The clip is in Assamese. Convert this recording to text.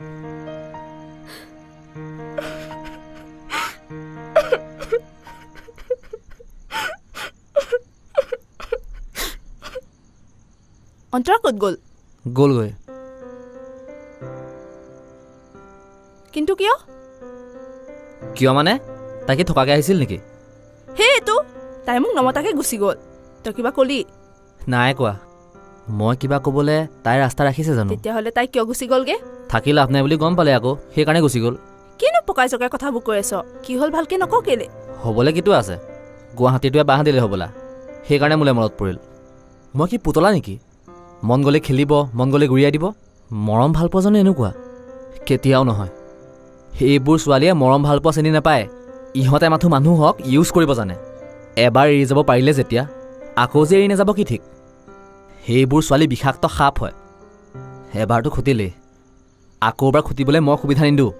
অন্তৰা ক'ত গ'ল গ'লগৈ কিন্তু কিয় কিয় মানে তাকে থকাকৈ আহিছিল নেকি? সেইটো তাই মোক নমতাকে গুচি গ'ল। তই কিবা ক'লি? নাই কোৱা। মই কিবা ক'বলৈ তাই ৰাস্তা ৰাখিছে জানো? তেতিয়াহ'লে তাই কিয় গুচি গ'লগে? থাকি লাভ নাই বুলি গম পালে আকৌ সেইকাৰণে গুচি গ'ল। কিনো পকাই চকাই কথাবোৰ কৈ আছ? কি হ'ল ভালকে নকওঁ কেলে? হ'বলৈ কিটো আছে? গুৱাহাটীটোৱে বাঁহ দিলে হ'বলা। সেইকাৰণে মোলৈ মনত পৰিল। মই কি পুতলা নেকি? মন গ'লে খেলিব মন গ'লে গুৰিয়াই দিব? মৰম ভাল পোৱা জানো এনেকুৱা? কেতিয়াও নহয়। সেইবোৰ ছোৱালীয়ে মৰম ভাল পোৱা চিনি নাপায়। ইহঁতে মাথো মানুহ হওক ইউজ কৰিব জানে। এবাৰ এৰি যাব পাৰিলে যেতিয়া আকৌ যে এৰি নাযাব কি ঠিক? সেইবোৰ ছোৱালী বিষাক্ত সাপ হয়। এবাৰটো খুটিলেই। আকৌ এবাৰ খুটিবলৈ মই সুবিধা নিদিওঁ।